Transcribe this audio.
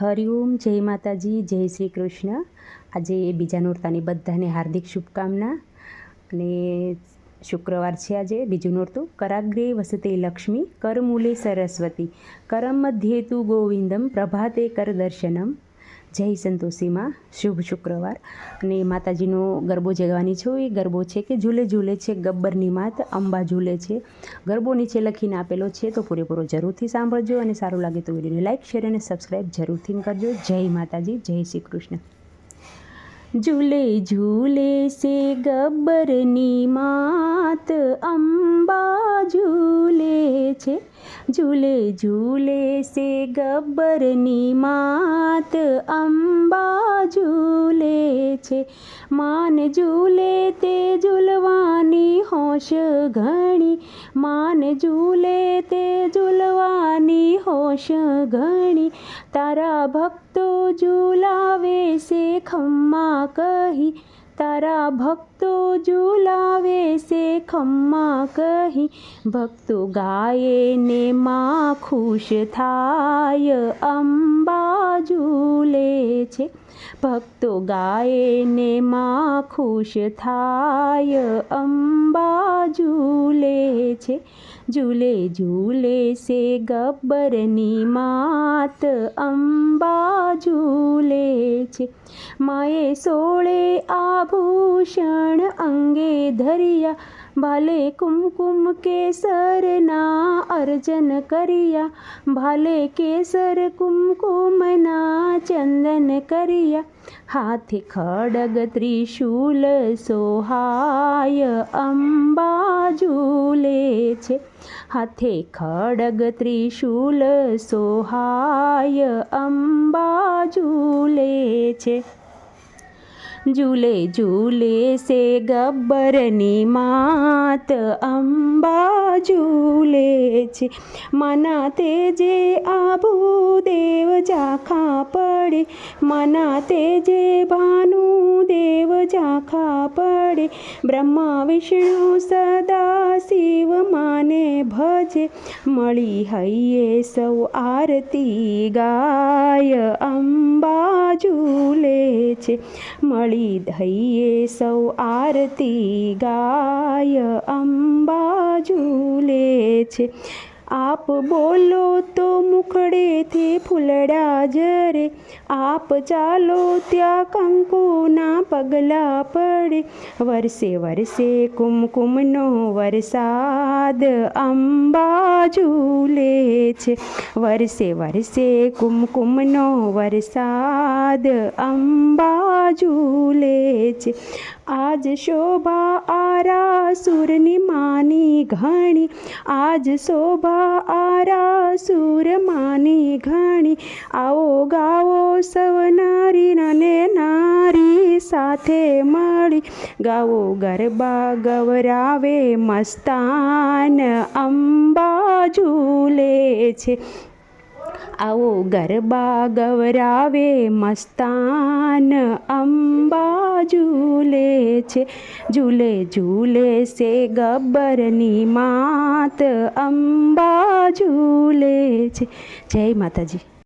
હરિઓમ, જય માતાજી, જય શ્રી કૃષ્ણ આજે બીજા નોરતાની બધાને હાર્દિક શુભકામના અને શુક્રવાર છે આજે. બીજું નોરતું, કરાગ્રે વસતે લક્ષ્મી, કરમૂલે સરસ્વતી, કરમ મધ્યે તુ ગોવિંદમ, પ્રભાતે કર દર્શનમ. જય સંતોષીમાં. શુભ શુક્રવાર. અને માતાજીનો ગરબો જગવાની છે. એ ગરબો છે કે ઝૂલે ઝૂલે છે. ગબ્બરની માત અંબા ઝૂલે છે. ગરબો નીચે લખીને આપેલો છે તો પૂરેપૂરો જરૂરથી સાંભળજો અને સારું લાગે તો વિડીયોને લાઇક શેર અને સબસ્ક્રાઈબ જરૂરથી કરજો. જય માતાજી, જય શ્રી કૃષ્ણ. ઝૂલે ઝૂલે સે ગબ્બરની માત, અંબા ઝૂલે છે. ઝૂલે ઝૂલે સે ગબ્બરની માત અંબા ઝૂલે છે. માન ઝૂલે તે ઝૂલવાની હોશ ઘણી. માન ઝૂલે તે ઝૂલવાની હોશ ઘણી. તારા ભક્તો ઝૂલાવે છે ખમ્મા કહી. તારા ભક્તો ઝુલાવે છે, ખમ્મા કહી. ભક્તો ગાયે ને માં ખુશ થાય, અંબા ઝૂલે છે. ભક્તો ગાયે ને માં ખુશ થાય, અંબા ઝૂલે છે. ઝૂલે ઝૂલે છે ગબ્બરની માત, અંબા છે. માએ સોળે આભૂષણ અંગે ધરિયા. ભાલે કુમકુમ કેસરના અર્જન કર્યા. ભાલે કેસર કુમકુમના ચંદન કર્યા. હાથે ખડગ ત્રિશુલ સોહાય અંબા ઝૂલે છે. હાથે ખડગ ત્રિશુલ સોહાય અંબા ઝૂલે છે. ઝૂલે ઝૂલે સે ગબ્બરની માત અંબા ઝૂલે છે. મના તે જે દેવ પડે મના તેજે ભાનુ દેવ ઝાખા પડે બ્રહ્મા વિષ્ણુ સદા શિવ માને ભજે મળી હૈયે સૌ આરતી ગાય અંબા ઝૂલે છે મળી દઈએ સૌ આરતી ગાય અંબા ઝૂલે છે આપ બોલો તો મુખડેથી ફૂલડા જરે. આપ ચાલો ત્યાં કંકુના પગલા પડે વરસે વરસે કુમકુમનો વરસાદ અંબા ઝૂલે છે વરસે વરસે કુમકુમનો વરસાદ અંબા ઝૂલે છે આજ શોભા આરા સુરની માની ઘણી આજ શોભા આરા સુર માની ઘણી આવો ગાવો સૌ નારી અને નારી સાથે મળી ગાવો ગરબા ગવરાવે મસ્તાન અંબા ઝૂલે છે. આવો ગરબા ગવરાવે મસ્તાન અંબા ઝૂલે છે. ઝૂલે ઝૂલે સે ગબ્બરની માત અંબા ઝૂલે છે. જય માતાજી.